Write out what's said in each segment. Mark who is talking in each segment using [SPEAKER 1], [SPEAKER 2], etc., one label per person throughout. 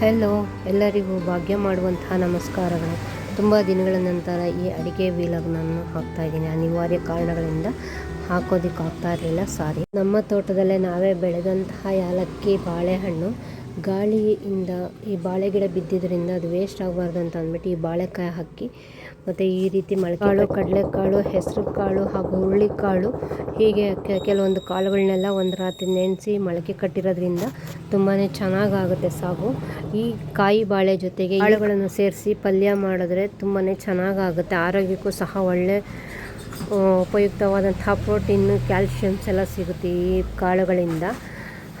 [SPEAKER 1] Hello ಎಲ್ಲರಿಗೂ ಭಾಗ್ಯ ಮಾಡುವಂತಹ ನಮಸ್ಕಾರಗಳು. ತುಂಬ ದಿನಗಳ ನಂತರ ಈ ಅಡಿಗೆ ವೀಲಾಗ್ನನ್ನು ಹಾಕ್ತಾ ಇದ್ದೀನಿ. ಅನಿವಾರ್ಯ ಕಾರಣಗಳಿಂದ ಹಾಕೋದಕ್ಕೆ ಆಗ್ತಾ ಇರಲಿಲ್ಲ ಸಾರಿ ನಮ್ಮ ತೋಟದಲ್ಲೇ ನಾವೇ ಬೆಳೆದಂತಹ ಯಾಲಕ್ಕಿ, ಬಾಳೆಹಣ್ಣು ಗಾಳಿಯಿಂದ ಈ ಬಾಳೆ ಗಿಡ ಬಿದ್ದಿದ್ದರಿಂದ ಅದು ವೇಸ್ಟ್ ಆಗಬಾರ್ದು ಅಂತ ಅಂದ್ಬಿಟ್ಟು ಈ ಬಾಳೆಕಾಯಿ ಹಾಕಿ ಮತ್ತು ಈ ರೀತಿ ಮೊಳಕಾಳು ಕಡಲೆಕಾಳು ಹೆಸರು ಕಾಳು ಹಾಗೂ ಹುರುಳಿಕಾಳು ಹೀಗೆ ಕೆಲವೊಂದು ಕಾಳುಗಳನ್ನೆಲ್ಲ ಒಂದು ರಾತ್ರಿ ನೆನೆಸಿ ಮೊಳಕೆ ಕಟ್ಟಿರೋದ್ರಿಂದ ತುಂಬಾ ಚೆನ್ನಾಗಾಗುತ್ತೆ ಸಾಗು. ಈ ಕಾಯಿ ಬಾಳೆ ಜೊತೆಗೆ ಕಾಳುಗಳನ್ನು ಸೇರಿಸಿ ಪಲ್ಯ ಮಾಡಿದ್ರೆ ತುಂಬಾ ಚೆನ್ನಾಗಾಗುತ್ತೆ. ಆರೋಗ್ಯಕ್ಕೂ ಸಹ ಒಳ್ಳೆ ಉಪಯುಕ್ತವಾದಂಥ ಉಪಯುಕ್ತವಾದಂತಹ ಪ್ರೋಟೀನು ಕ್ಯಾಲ್ಶಿಯಮ್ಸ್ ಎಲ್ಲ ಸಿಗುತ್ತೆ ಈ ಕಾಳುಗಳಿಂದ.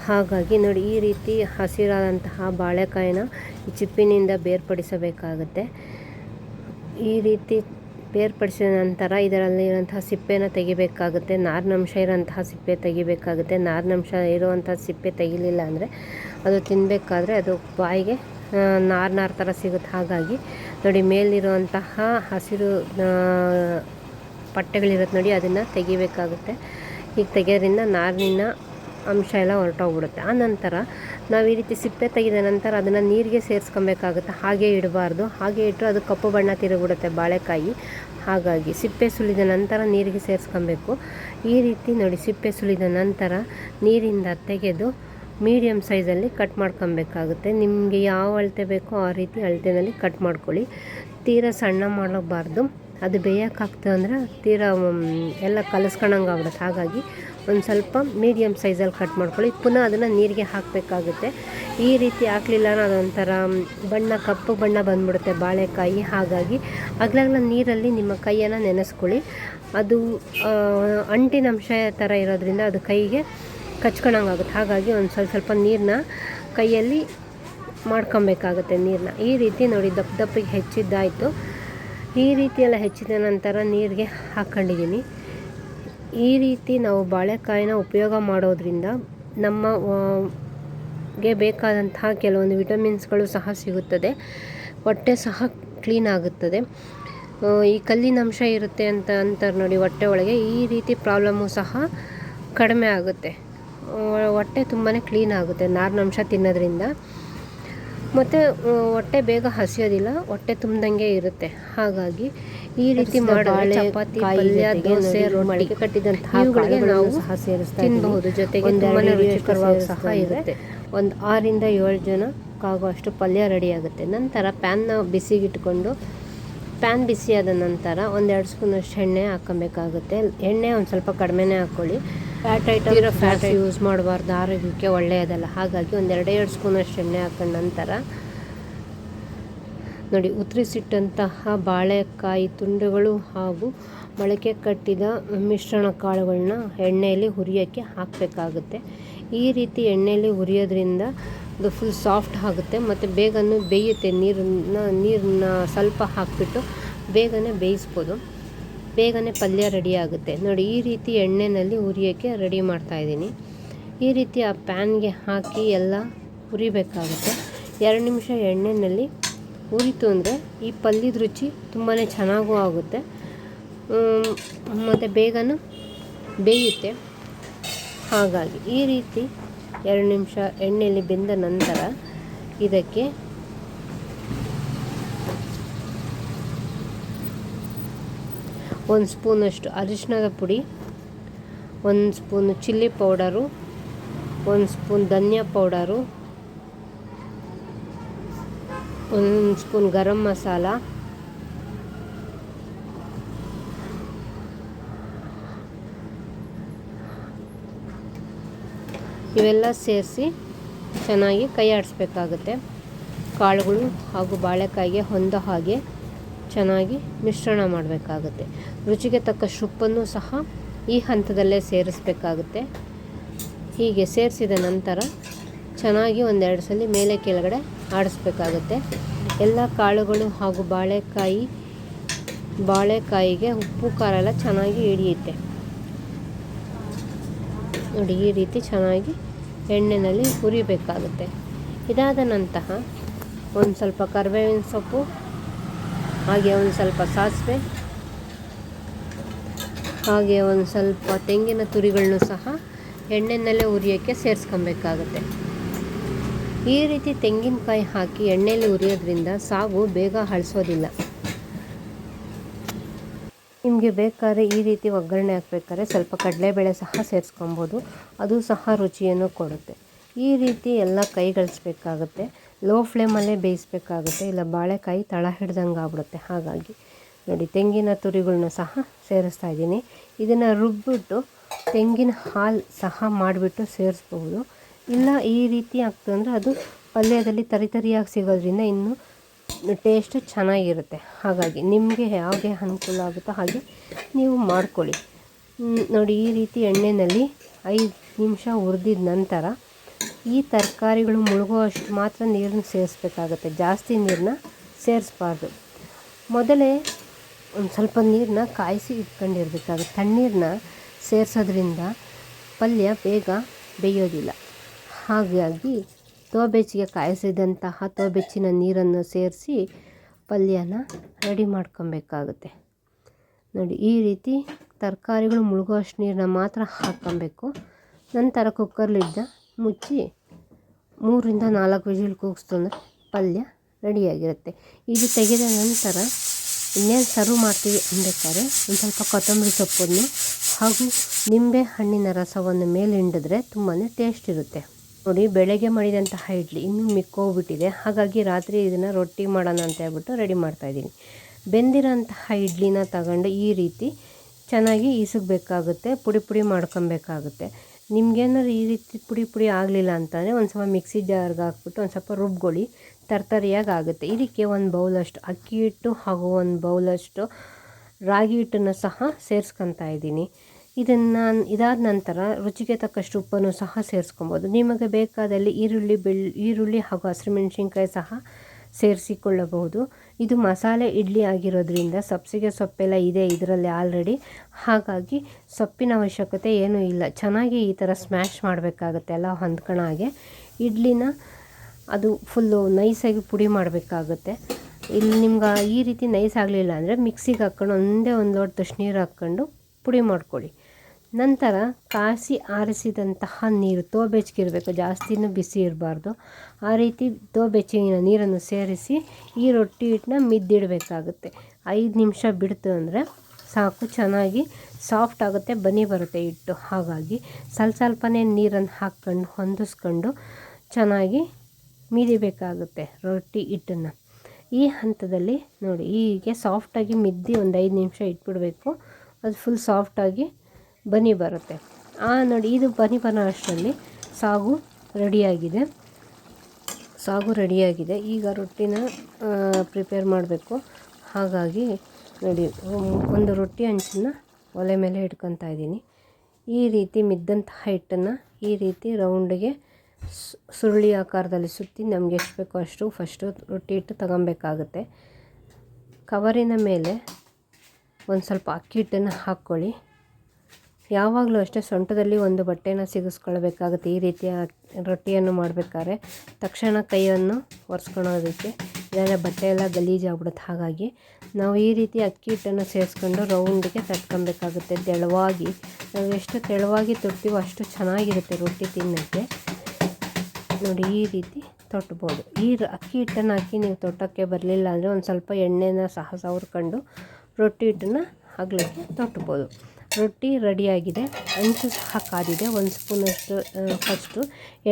[SPEAKER 1] ಹಾಗಾಗಿ ನೋಡಿ ಈ ರೀತಿ ಹಸಿರಾದಂತಹ ಬಾಳೆಕಾಯಿನ ಚಿಪ್ಪಿನಿಂದ ಬೇರ್ಪಡಿಸಬೇಕಾಗುತ್ತೆ. ಈ ರೀತಿ ಬೇರ್ಪಡಿಸಿದ ನಂತರ ಇದರಲ್ಲಿರುವಂತಹ ಸಿಪ್ಪೆನ ತೆಗಿಬೇಕಾಗುತ್ತೆ. ನಾರಿನಂಶ ಇರೋಂತಹ ಸಿಪ್ಪೆ ತೆಗಿಬೇಕಾಗುತ್ತೆ. ನಾರಿನಂಶ ಇರುವಂಥ ಸಿಪ್ಪೆ ತೆಗಿಲಿಲ್ಲ ಅಂದರೆ ಅದು ತಿನ್ನಬೇಕಾದ್ರೆ ಅದು ಬಾಯಿಗೆ ನಾರ್ ನಾರು ಥರ ಸಿಗುತ್ತೆ. ಹಾಗಾಗಿ ನೋಡಿ ಮೇಲಿರುವಂತಹ ಹಸಿರು ಪಟ್ಟೆಗಳಿರುತ್ತೆ ನೋಡಿ, ಅದನ್ನು ತೆಗಿಬೇಕಾಗುತ್ತೆ. ಈಗ ತೆಗೆಯೋದ್ರಿಂದ ನಾರಿನ ಅಂಶ ಎಲ್ಲ ಹೊರಟೋಗ್ಬಿಡುತ್ತೆ. ಆ ನಂತರ ನಾವು ಈ ರೀತಿ ಸಿಪ್ಪೆ ತೆಗೆದ ನಂತರ ಅದನ್ನು ನೀರಿಗೆ ಸೇರಿಸ್ಕೊಬೇಕಾಗುತ್ತೆ. ಹಾಗೆ ಇಡಬಾರ್ದು. ಹಾಗೆ ಇಟ್ಟರೆ ಅದು ಕಪ್ಪು ಬಣ್ಣ ತಿರುಗಿಬಿಡುತ್ತೆ ಬಾಳೆಕಾಯಿ. ಹಾಗಾಗಿ ಸಿಪ್ಪೆ ಸುಲಿದ ನಂತರ ನೀರಿಗೆ ಸೇರಿಸ್ಕೊಬೇಕು. ಈ ರೀತಿ ನೋಡಿ ಸಿಪ್ಪೆ ಸುಲಿದ ನಂತರ ನೀರಿಂದ ತೆಗೆದು ಮೀಡಿಯಮ್ ಸೈಜಲ್ಲಿ ಕಟ್ ಮಾಡ್ಕೊಬೇಕಾಗುತ್ತೆ. ನಿಮಗೆ ಯಾವ ಅಳತೆ ಬೇಕೋ ಆ ರೀತಿ ಅಳತೆನಲ್ಲಿ ಕಟ್ ಮಾಡ್ಕೊಳ್ಳಿ. ತೀರಾ ಸಣ್ಣ ಮಾಡಬಾರ್ದು ಅದು ಬೇಯೋಕ್ಕಾಗ್ತದೆ ಅಂದ್ರೆ ತೀರಾ ಎಲ್ಲ ಕಲಸ್ಕೊಂಡಂಗೆ ಆಗ್ಬಿಡುತ್ತೆ. ಹಾಗಾಗಿ ಒಂದು ಸ್ವಲ್ಪ ಮೀಡಿಯಮ್ ಸೈಜಲ್ಲಿ ಕಟ್ ಮಾಡ್ಕೊಳ್ಳಿ. ಪುನಃ ಅದನ್ನು ನೀರಿಗೆ ಹಾಕಬೇಕಾಗುತ್ತೆ. ಈ ರೀತಿ ಹಾಕಲಿಲ್ಲ ಅದೊಂಥರ ಮ್, ಬಣ್ಣ ಕಪ್ಪು ಬಣ್ಣ ಬಂದ್ಬಿಡುತ್ತೆ ಬಾಳೆಕಾಯಿ. ಹಾಗಾಗಿ ಅಗ್ಲಾಗ್ಲ ನೀರಲ್ಲಿ ನಿಮ್ಮ ಕೈಯನ್ನು ನೆನೆಸ್ಕೊಳ್ಳಿ. ಅದು ಅಂಟಿನ ಅಂಟಿನಂಶ ಥರ ಇರೋದ್ರಿಂದ ಅದು ಕೈಗೆ ಕಚ್ಕೊಳಂಗಾಗುತ್ತೆ ಹಾಗಾಗಿ ಒಂದು ಸ್ವಲ್ಪ ಸ್ವಲ್ಪ ನೀರನ್ನ ಕೈಯಲ್ಲಿ ಮಾಡ್ಕೊಬೇಕಾಗುತ್ತೆ ನೀರನ್ನ ಈ ರೀತಿ ನೋಡಿ ದಪ್ಪ ದಪ್ಪಿಗೆ ಹೆಚ್ಚಿದ್ದಾಯಿತು. ಈ ರೀತಿ ಎಲ್ಲ ಹೆಚ್ಚಿದ ನಂತರ ನೀರಿಗೆ ಹಾಕ್ಕೊಂಡಿದ್ದೀನಿ ಈ ರೀತಿ ನಾವು ಬಾಳೆಕಾಯಿನ ಉಪಯೋಗ ಮಾಡೋದ್ರಿಂದ ನಮ್ಮ ಗೆ ಬೇಕಾದಂತಹ ಕೆಲವೊಂದು ವಿಟಮಿನ್ಸ್ಗಳು ಸಹ ಸಿಗುತ್ತದೆ. ಹೊಟ್ಟೆ ಸಹ ಕ್ಲೀನ್ ಆಗುತ್ತದೆ. ಈ ಕಲ್ಲಿನ ಅಂಶ ಇರುತ್ತೆ ಅಂತ ಅಂತಾರೆ ನೋಡಿ ಹೊಟ್ಟೆ ಒಳಗೆ. ಈ ರೀತಿ ಪ್ರಾಬ್ಲಮ್ಮು ಸಹ ಕಡಿಮೆ ಆಗುತ್ತೆ. ಹೊಟ್ಟೆ ತುಂಬಾ ಕ್ಲೀನ್ ಆಗುತ್ತೆ ನಾರಿನಂಶ ತಿನ್ನೋದ್ರಿಂದ. ಮತ್ತು ಹೊಟ್ಟೆ ಬೇಗ ಹಸಿಯೋದಿಲ್ಲ ಹೊಟ್ಟೆ ತುಂಬ್ದಂಗೆ ಇರುತ್ತೆ. ಹಾಗಾಗಿ ಈ ರೀತಿ ಮಾಡಿ ಚಪಾತಿ ಪಲ್ಯ ದೋಸೆ ರೊಟ್ಟಿ ಕಟ್ಟಿದಂತಹ ನಾವು ಸಹ ಸೇರಿಸ್ತಾ ತಿನ್ನಬಹುದು ಜೊತೆಗೆ ತುಂಬಾ ರುಚಿಕರವಾಗಿ ಸಹ ಇರುತ್ತೆ. ಒಂದು ಆರಿಂದ ಏಳು ಜನಕ್ಕಾಗುವಷ್ಟು ಪಲ್ಯ ರೆಡಿ ಆಗುತ್ತೆ. ನಂತರ ಪ್ಯಾನ್ನ ಬಿಸಿಗಿಟ್ಕೊಂಡು ಪ್ಯಾನ್ ಬಿಸಿಯಾದ ನಂತರ ಒಂದೆರಡು ಸ್ಪೂನಷ್ಟು ಎಣ್ಣೆ ಹಾಕ್ಕೊಬೇಕಾಗುತ್ತೆ ಎಣ್ಣೆ ಒಂದು ಸ್ವಲ್ಪ ಕಡಿಮೆನೇ ಹಾಕ್ಕೊಳ್ಳಿ ಫ್ಯಾಟ್ ಐಟಮ್ ಇರೋ ಫ್ಯಾಟ್ ಯೂಸ್ ಮಾಡಬಾರ್ದು ಆರೋಗ್ಯಕ್ಕೆ ಒಳ್ಳೆಯದಲ್ಲ ಹಾಗಾಗಿ ಒಂದೆರಡು ಎರಡು ಸ್ಪೂನಷ್ಟು ಎಣ್ಣೆ ಹಾಕೊಂಡ ನಂತರ ನೋಡಿ ಉತ್ತರಿಸಿಟ್ಟಂತಹ ಬಾಳೆಕಾಯಿ ತುಂಡುಗಳು ಹಾಗೂ ಮೊಳಕೆ ಕಟ್ಟಿದ ಮಿಶ್ರಣ ಕಾಳುಗಳನ್ನ ಎಣ್ಣೆಯಲ್ಲಿ ಹುರಿಯೋಕ್ಕೆ ಹಾಕಬೇಕಾಗುತ್ತೆ. ಈ ರೀತಿ ಎಣ್ಣೆಯಲ್ಲಿ ಹುರಿಯೋದ್ರಿಂದ ಅದು ಫುಲ್ ಸಾಫ್ಟ್ ಆಗುತ್ತೆ. ಮತ್ತು ಬೇಗನೂ ಬೇಯುತ್ತೆ. ನೀರನ್ನ ನೀರನ್ನ ಸ್ವಲ್ಪ ಹಾಕಿಬಿಟ್ಟು ಬೇಗನೆ ಬೇಯಿಸ್ಬೋದು. ಬೇಗನೆ ಪಲ್ಯ ರೆಡಿ ಆಗುತ್ತೆ. ನೋಡಿ, ಈ ರೀತಿ ಎಣ್ಣೆಯಲ್ಲಿ ಹುರಿಯೋಕ್ಕೆ ರೆಡಿ ಮಾಡ್ತಾಯಿದ್ದೀನಿ ಈ ರೀತಿ ಆ ಪ್ಯಾನ್ಗೆ ಹಾಕಿ ಎಲ್ಲ ಹುರಿಬೇಕಾಗುತ್ತೆ ಎರಡು ನಿಮಿಷ ಎಣ್ಣೆಯಲ್ಲಿ ಹುರಿತು ಅಂದರೆ ಈ ಪಲ್ಯದ ರುಚಿ ತುಂಬಾ ಚೆನ್ನಾಗೂ ಆಗುತ್ತೆ. ಮತ್ತು ಬೇಗನೂ ಬೇಯುತ್ತೆ. ಹಾಗಾಗಿ ಈ ರೀತಿ ಎರಡು ನಿಮಿಷ ಎಣ್ಣೆಯಲ್ಲಿ ಬೆಂದ ನಂತರ ಇದಕ್ಕೆ ಒಂದು ಸ್ಪೂನಷ್ಟು ಅರಿಶಿನದ ಪುಡಿ, ಒಂದು ಸ್ಪೂನು ಚಿಲ್ಲಿ ಪೌಡರು, ಒಂದು ಸ್ಪೂನ್ ಧನಿಯಾ ಪೌಡರು, ಒಂದು ಸ್ಪೂನ್ ಗರಂ ಮಸಾಲ, ಇವೆಲ್ಲ ಸೇರಿಸಿ ಚೆನ್ನಾಗಿ ಕೈ ಆಡಿಸ್ಬೇಕಾಗುತ್ತೆ. ಕಾಳುಗಳು ಹಾಗೂ ಬಾಳೆಕಾಯಿಗೆ ಹೊಂದೋ ಹಾಗೆ. ಚೆನ್ನಾಗಿ ಮಿಶ್ರಣ ಮಾಡಬೇಕಾಗುತ್ತೆ. ರುಚಿಗೆ ತಕ್ಕಷ್ಟು ಉಪ್ಪನ್ನು ಸಹ ಈ ಹಂತದಲ್ಲೇ ಸೇರಿಸ್ಬೇಕಾಗುತ್ತೆ. ಹೀಗೆ ಸೇರಿಸಿದ ನಂತರ ಚೆನ್ನಾಗಿ ಒಂದೆರಡು ಸಲ ಮೇಲೆ ಕೆಳಗಡೆ ಆಡಿಸ್ಬೇಕಾಗುತ್ತೆ. ಎಲ್ಲ ಕಾಳುಗಳು ಹಾಗೂ ಬಾಳೆಕಾಯಿ, ಬಾಳೆಕಾಯಿಗೆ ಉಪ್ಪು, ಖಾರ ಎಲ್ಲ ಚೆನ್ನಾಗಿ ಹಿಡಿಯುತ್ತೆ. ನೋಡಿ, ಈ ರೀತಿ ಚೆನ್ನಾಗಿ ಎಣ್ಣೆಯಲ್ಲಿ ಹುರಿಬೇಕಾಗುತ್ತೆ. ಇದಾದ ನಂತರ ಒಂದು ಸ್ವಲ್ಪ ಕರಿಬೇವಿನ ಸೊಪ್ಪು ಹಾಗೆ ಒಂದು ಸ್ವಲ್ಪ ಸಾಸಿವೆ, ಹಾಗೆ ಒಂದು ಸ್ವಲ್ಪ ತೆಂಗಿನ ತುರಿಗಳನ್ನು ಸಹ ಎಣ್ಣೆನಲ್ಲೇ ಉರಿಯೋಕ್ಕೆ ಸೇರಿಸ್ಕೊಬೇಕಾಗುತ್ತೆ. ಈ ರೀತಿ ತೆಂಗಿನಕಾಯಿ ಹಾಕಿ ಎಣ್ಣೆಯಲ್ಲಿ ಉರಿಯೋದ್ರಿಂದ ಸಾಗು ಬೇಗ ಹಳಸೋದಿಲ್ಲ. ನಿಮಗೆ ಬೇಕಾದ್ರೆ ಈ ರೀತಿ ಒಗ್ಗರಣೆ ಹಾಕ್ಬೇಕಾದ್ರೆ ಸ್ವಲ್ಪ ಕಡಲೆಬೇಳೆ ಸಹ ಸೇರಿಸ್ಕೊಬೋದು. ಅದು ಸಹ ರುಚಿಯನ್ನು ಕೊಡುತ್ತೆ. ಈ ರೀತಿ ಎಲ್ಲ ಕೈಗಳಿಸ್ಬೇಕಾಗುತ್ತೆ. ಲೋ ಫ್ಲೇಮಲ್ಲೇ ಬೇಯಿಸ್ಬೇಕಾಗುತ್ತೆ. ಇಲ್ಲ ಬಾಳೆಕಾಯಿ ತಳ ಹಿಡ್ದಂಗೆ ಆಗ್ಬಿಡುತ್ತೆ. ಹಾಗಾಗಿ ನೋಡಿ, ತೆಂಗಿನ ತುರಿಗಳನ್ನ ಸಹ ಸೇರಿಸ್ತಾ ಇದ್ದೀನಿ. ಇದನ್ನು ರುಬ್ಬಿಟ್ಟು ತೆಂಗಿನ ಹಾಲು ಸಹ ಮಾಡಿಬಿಟ್ಟು ಸೇರಿಸ್ಬೋದು ಇಲ್ಲ ಈ ರೀತಿ ಆಗ್ತದೆ ಅಂದರೆ ಅದು ಪಲ್ಯದಲ್ಲಿ ತರಿ ತರಿಯಾಗಿ ಸಿಗೋದ್ರಿಂದ ಇನ್ನೂ ಟೇಸ್ಟ್ ಚೆನ್ನಾಗಿರುತ್ತೆ. ಹಾಗಾಗಿ ನಿಮಗೆ ಯಾವುದೇ ಅನುಕೂಲ ಆಗುತ್ತೋ ಹಾಗೆ ನೀವು ಮಾಡ್ಕೊಳ್ಳಿ. ನೋಡಿ, ಈ ರೀತಿ ಎಣ್ಣೆಯಲ್ಲಿ ಐದು ನಿಮಿಷ ಹುರಿದಿದ ನಂತರ ಈ ತರಕಾರಿಗಳು ಮುಳುಗುವಷ್ಟು ಮಾತ್ರ ನೀರನ್ನ ಸೇರಿಸ್ಬೇಕಾಗತ್ತೆ. ಜಾಸ್ತಿ ನೀರನ್ನ ಸೇರಿಸ್ಬಾರ್ದು. ಮೊದಲೇ ಒಂದು ಸ್ವಲ್ಪ ನೀರನ್ನ ಕಾಯಿಸಿ ಇಟ್ಕೊಂಡಿರ್ಬೇಕಾಗುತ್ತೆ. ತಣ್ಣೀರನ್ನ ಸೇರಿಸೋದ್ರಿಂದ ಪಲ್ಯ ಬೇಗ ಬೇಯೋದಿಲ್ಲ. ಹಾಗಾಗಿ ತೋಬೆಚ್ಚಿಗೆ ಕಾಯಿಸಿದಂತಹ ತೋಬೆಚ್ಚಿನ ನೀರನ್ನು ಸೇರಿಸಿ ಪಲ್ಯನ ರೆಡಿ ಮಾಡ್ಕೊಬೇಕಾಗುತ್ತೆ. ನೋಡಿ, ಈ ರೀತಿ ತರಕಾರಿಗಳು ಮುಳುಗುವಷ್ಟು ನೀರನ್ನ ಮಾತ್ರ ಹಾಕ್ಕೊಬೇಕು. ನಂತರ ಕುಕ್ಕರ್ಲಿದ್ದ ಮುಚ್ಚಿ ಮೂರಿಂದ ನಾಲ್ಕು ವಿಜಿಲ್ ಕೂಗಿಸ್ತು ಅಂದರೆ ಪಲ್ಯ ರೆಡಿಯಾಗಿರುತ್ತೆ. ಇದು ತೆಗೆದ ನಂತರ ಇನ್ನೇನು ಸರ್ವ್ ಮಾಡ್ತೀವಿ ಅನ್ಬೇಕಾದ್ರೆ ಒಂದು ಸ್ವಲ್ಪ ಕೊತ್ತಂಬರಿ ಸೊಪ್ಪನ್ನು ಹಾಗೂ ನಿಂಬೆ ಹಣ್ಣಿನ ರಸವನ್ನು ಮೇಲೆ ಹಿಂಡಿದ್ರೆ ತುಂಬಾ ಟೇಸ್ಟ್ ಇರುತ್ತೆ. ನೋಡಿ, ಬೆಳಗ್ಗೆ ಮಾಡಿದಂತಹ ಇಡ್ಲಿ ಇನ್ನೂ ಮಿಕ್ಕೋಗ್ಬಿಟ್ಟಿದೆ. ಹಾಗಾಗಿ ರಾತ್ರಿ ಇದನ್ನು ರೊಟ್ಟಿ ಮಾಡೋಣ ಅಂತ ಹೇಳ್ಬಿಟ್ಟು ರೆಡಿ ಮಾಡ್ತಾಯಿದ್ದೀನಿ ಬೆಂದಿರೋಂತಹ ಇಡ್ಲಿನ ತಗೊಂಡು ಈ ರೀತಿ ಚೆನ್ನಾಗಿ ಇಸಗಬೇಕಾಗುತ್ತೆ ಪುಡಿ ಪುಡಿ ಮಾಡ್ಕೊಬೇಕಾಗುತ್ತೆ. ನಿಮ್ಗೇನಾದ್ರು ಈ ರೀತಿ ಪುಡಿ ಪುಡಿ ಆಗಲಿಲ್ಲ ಅಂತಂದರೆ ಒಂದು ಸ್ವಲ್ಪ ಮಿಕ್ಸಿ ಜಾರ್ಗೆ ಹಾಕ್ಬಿಟ್ಟು ಒಂದು ಸ್ವಲ್ಪ ರುಬ್ಕೊಳ್ಳಿ ತರ್ತರಿಯಾಗಿ ಆಗುತ್ತೆ ಇದಕ್ಕೆ ಒಂದು ಬೌಲಷ್ಟು ಅಕ್ಕಿ ಹಿಟ್ಟು ಹಾಗೂ ಒಂದು ಬೌಲಷ್ಟು ರಾಗಿ ಹಿಟ್ಟನ್ನು ಸಹ ಸೇರಿಸ್ಕೊತಾ ಇದ್ದೀನಿ. ಇದನ್ನು ಇದಾದ ನಂತರ ರುಚಿಗೆ ತಕ್ಕಷ್ಟು ಉಪ್ಪನ್ನು ಸಹ ಸೇರಿಸ್ಕೊಬೋದು. ನಿಮಗೆ ಬೇಕಾದಲ್ಲಿ ಈರುಳ್ಳಿ ಬೆಳ್ ಈರುಳ್ಳಿ ಹಾಗೂ ಹಸಿರು ಮೆಣಸಿನ್ಕಾಯಿ ಸಹ ಸೇರಿಸಿಕೊಳ್ಳಬಹುದು. ಇದು ಮಸಾಲೆ ಇಡ್ಲಿ ಆಗಿರೋದ್ರಿಂದ ಸಬ್ಸಿಗೆ ಸೊಪ್ಪೆಲ್ಲ ಇದೆ ಇದರಲ್ಲಿ ಆಲ್ರೆಡಿ ಹಾಗಾಗಿ ಸೊಪ್ಪಿನ ಅವಶ್ಯಕತೆ ಏನೂ ಇಲ್ಲ. ಚೆನ್ನಾಗಿ ಈ ಥರ ಸ್ಮ್ಯಾಶ್ ಮಾಡಬೇಕಾಗತ್ತೆ ಎಲ್ಲ ಹೊಂದ್ಕೊಳ ಹಾಗೆ. ಇಡ್ಲಿನ ಅದು ಫುಲ್ಲು ನೈಸಾಗಿ ಪುಡಿ ಮಾಡಬೇಕಾಗುತ್ತೆ. ಇಲ್ಲಿ ನಿಮ್ಗೆ ಈ ರೀತಿ ನೈಸ್ ಆಗಲಿಲ್ಲ ಅಂದರೆ ಮಿಕ್ಸಿಗೆ ಹಾಕ್ಕೊಂಡು ಒಂದೇ ಒಂದು ಲೋಟ ನೀರು ಹಾಕ್ಕೊಂಡು ಪುಡಿ ಮಾಡ್ಕೊಳ್ಳಿ. ನಂತರ ಕಾಸಿ ಆರಿಸಿದಂತಹ ನೀರು ತೋ ಬೆಚ್ಚಗಿರಬೇಕು ಜಾಸ್ತಿನೂ ಬಿಸಿ ಇರಬಾರ್ದು. ಆ ರೀತಿ ತೋ ಬೆಚ್ಚಗಿನ ನೀರನ್ನು ಸೇರಿಸಿ ಈ ರೊಟ್ಟಿ ಹಿಟ್ಟನ್ನ ಮಿದ್ದಿಡಬೇಕಾಗುತ್ತೆ. ಐದು ನಿಮಿಷ ಬಿಡ್ತು ಅಂದರೆ ಸಾಕು, ಚೆನ್ನಾಗಿ ಸಾಫ್ಟ್ ಆಗುತ್ತೆ, ಬನಿ ಬರುತ್ತೆ ಹಿಟ್ಟು. ಹಾಗಾಗಿ ಸ್ವಲ್ಪ ಸ್ವಲ್ಪನೇ ನೀರನ್ನು ಹಾಕ್ಕೊಂಡು, ಹೊಂದಿಸ್ಕೊಂಡು ಚೆನ್ನಾಗಿ ಮಿದಿಬೇಕಾಗುತ್ತೆ ರೊಟ್ಟಿ ಹಿಟ್ಟನ್ನು. ಈ ಹಂತದಲ್ಲಿ ನೋಡಿ, ಹೀಗೆ ಸಾಫ್ಟಾಗಿ ಮಿದ್ದಿ ಒಂದು ಐದು ನಿಮಿಷ ಇಟ್ಬಿಡಬೇಕು. ಅದು ಫುಲ್ ಸಾಫ್ಟಾಗಿ ಬನಿ ಬರುತ್ತೆ. ಆ ನೋಡಿ, ಇದು ಬನಿ ಬರೋ ಅಷ್ಟರಲ್ಲಿ ಸಾಗು ರೆಡಿಯಾಗಿದೆ. ಸಾಗು ರೆಡಿಯಾಗಿದೆ. ಈಗ ರೊಟ್ಟಿನ ಪ್ರಿಪೇರ್ ಮಾಡಬೇಕು. ಹಾಗಾಗಿ ನೋಡಿ, ಒಂದು ರೊಟ್ಟಿ ಹಂಚನ್ನು ಒಲೆ ಮೇಲೆ ಇಟ್ಕೊತಾ ಇದ್ದೀನಿ. ಈ ರೀತಿ ಮಿದ್ದಂತಹ ಹಿಟ್ಟನ್ನು ಈ ರೀತಿ ರೌಂಡಿಗೆ ಸುರುಳಿ ಆಕಾರದಲ್ಲಿ ಸುತ್ತಿ ನಮಗೆ ಎಷ್ಟು ಬೇಕೋ ಅಷ್ಟು ಫಸ್ಟು ರೊಟ್ಟಿ ಹಿಟ್ಟು ತಗೊಬೇಕಾಗುತ್ತೆ. ಕವರಿನ ಮೇಲೆ ಒಂದು ಸ್ವಲ್ಪ ಅಕ್ಕಿ ಹಿಟ್ಟನ್ನು ಹಾಕ್ಕೊಳ್ಳಿ. ಯಾವಾಗಲೂ ಅಷ್ಟೇ ಸೊಂಟದಲ್ಲಿ ಒಂದು ಬಟ್ಟೆನ ಸಿಗಿಸ್ಕೊಳ್ಬೇಕಾಗುತ್ತೆ. ಈ ರೀತಿಯ ರೊಟ್ಟಿಯನ್ನು ಮಾಡಬೇಕಾದ್ರೆ ತಕ್ಷಣ ಕೈಯನ್ನು ಒರೆಸ್ಕೊಳೋದಕ್ಕೆ ಇಲ್ಲಾಂದರೆ ಬಟ್ಟೆ ಎಲ್ಲ ಗಲೀಜಾಗ್ಬಿಡುತ್ತೆ ಹಾಗಾಗಿ ನಾವು ಈ ರೀತಿ ಅಕ್ಕಿ ಹಿಟ್ಟನ್ನು ಸೇರಿಸ್ಕೊಂಡು ರೌಂಡಿಗೆ ತಟ್ಕೊಬೇಕಾಗುತ್ತೆ ತೆಳುವಾಗಿ ನಾವು ಎಷ್ಟು ತೆಳುವಾಗಿ ತೊಡ್ತೀವೋ ಅಷ್ಟು ಚೆನ್ನಾಗಿರುತ್ತೆ ರೊಟ್ಟಿ ತಿನ್ನೋಕ್ಕೆ. ನೋಡಿ, ಈ ರೀತಿ ತೊಟ್ಬೋದು. ಈ ಅಕ್ಕಿ ಹಿಟ್ಟನ್ನು ಹಾಕಿ ನೀವು ತೊಟ್ಟೋಕ್ಕೆ ಬರಲಿಲ್ಲ ಅಂದರೆ ಒಂದು ಸ್ವಲ್ಪ ಎಣ್ಣೆನ ಸಹ ಸವರ್ಕೊಂಡು ರೊಟ್ಟಿ ಹಿಟ್ಟನ್ನು ಹಗ್ಲಕ್ಕೆ ತೊಟ್ಬೋದು. ರೊಟ್ಟಿ ರೆಡಿಯಾಗಿದೆ. ಅಂಚು ಸಹ ಕಾದಿದೆ. ಒಂದು ಸ್ಪೂನಷ್ಟು ಫಸ್ಟು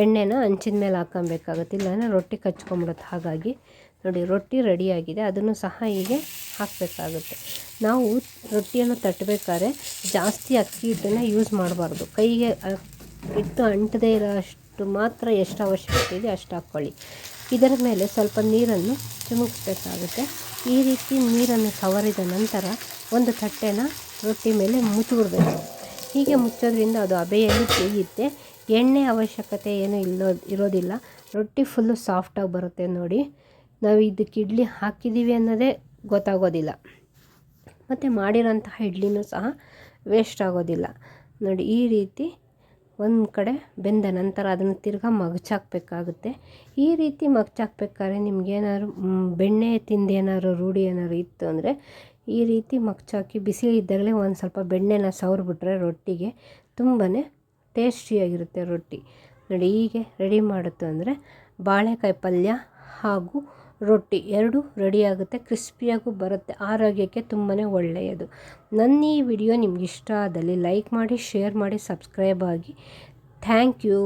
[SPEAKER 1] ಎಣ್ಣೆನ ಹಂಚಿನ ಮೇಲೆ ಹಾಕೊಬೇಕಾಗುತ್ತೆ. ಇಲ್ಲಾಂದರೆ ರೊಟ್ಟಿ ಕಚ್ಕೊಂಬಿಡುತ್ತೆ ಹಾಗಾಗಿ ನೋಡಿ, ರೊಟ್ಟಿ ರೆಡಿಯಾಗಿದೆ. ಅದನ್ನು ಸಹ ಹೀಗೆ ಹಾಕಬೇಕಾಗುತ್ತೆ. ನಾವು ರೊಟ್ಟಿಯನ್ನು ತಟ್ಟಬೇಕಾದ್ರೆ ಜಾಸ್ತಿ ಅಕ್ಕಿ ಹಿಟ್ಟನ್ನು ಯೂಸ್ ಮಾಡಬಾರ್ದು. ಕೈಗೆ ಹಿಟ್ಟು ಅಂಟದೇ ಇರೋ ಅಷ್ಟು ಮಾತ್ರ ಎಷ್ಟು ಅವಶ್ಯಕತೆ ಇದೆ ಅಷ್ಟು ಹಾಕ್ಕೊಳ್ಳಿ. ಇದರ ಮೇಲೆ ಸ್ವಲ್ಪ ನೀರನ್ನು ಚಿಮುಕ್ಸ್ಬೇಕಾಗುತ್ತೆ ಈ ರೀತಿ ನೀರನ್ನು ಸವರಿದ ನಂತರ ಒಂದು ತಟ್ಟೆನ ರೊಟ್ಟಿ ಮೇಲೆ ಮುಚ್ಚಿಬಿಡ್ಬೇಕು. ಹೀಗೆ ಮುಚ್ಚೋದ್ರಿಂದ ಅದು ಹಬೆಯಲ್ಲಿ ಬೇಯುತ್ತೆ ಎಣ್ಣೆ ಅವಶ್ಯಕತೆ ಏನು ಇಲ್ಲೋ, ಇರೋದಿಲ್ಲ. ರೊಟ್ಟಿ ಫುಲ್ಲು ಸಾಫ್ಟಾಗಿ ಬರುತ್ತೆ ನೋಡಿ. ನಾವು ಇದಕ್ಕೆ ಇಡ್ಲಿ ಹಾಕಿದ್ದೀವಿ ಅನ್ನೋದೇ ಗೊತ್ತಾಗೋದಿಲ್ಲ. ಮತ್ತು ಮಾಡಿರೋಂತಹ ಇಡ್ಲಿನೂ ಸಹ ವೇಸ್ಟ್ ಆಗೋದಿಲ್ಲ. ನೋಡಿ, ಈ ರೀತಿ ಒಂದು ಕಡೆ ಬೆಂದ ನಂತರ ಅದನ್ನು ತಿರ್ಗಾ ಮಗಚಾಕಬೇಕಾಗುತ್ತೆ. ಈ ರೀತಿ ಮಗಚಾಕ್ಬೇಕಾದ್ರೆ ನಿಮಗೇನಾದ್ರು ಬೆಣ್ಣೆ ತಿಂದೇನಾದ್ರು ರೂಢಿ ಏನಾದ್ರು ಇತ್ತು ಅಂದರೆ ಈ ರೀತಿ ಮಗ್ಚಾಕಿ ಬಿಸಿ ಇದ್ದಾಗಲೇ ಒಂದು ಸ್ವಲ್ಪ ಬೆಣ್ಣೆನ ಸವರ್ಬಿಟ್ರೆ ರೊಟ್ಟಿಗೆ ತುಂಬಾ ಟೇಸ್ಟಿಯಾಗಿರುತ್ತೆ ರೊಟ್ಟಿ. ನೋಡಿ ಹೀಗೆ ರೆಡಿ ಮಾಡುತ್ತೆ ಅಂದರೆ ಬಾಳೆಕಾಯಿ ಪಲ್ಯ ಹಾಗೂ ರೊಟ್ಟಿ ಎರಡು ರೆಡಿಯಾಗುತ್ತೆ ಕ್ರಿಸ್ಪಿಯಾಗೂ ಬರುತ್ತೆ, ಆರೋಗ್ಯಕ್ಕೆ ತುಂಬಾ ಒಳ್ಳೆಯದು. ನನ್ನ ಈ ವಿಡಿಯೋ ನಿಮ್ಗೆ ಇಷ್ಟ ಆದಲ್ಲಿ ಲೈಕ್ ಮಾಡಿ, ಶೇರ್ ಮಾಡಿ, ಸಬ್ಸ್ಕ್ರೈಬ್ ಆಗಿ. Thank you.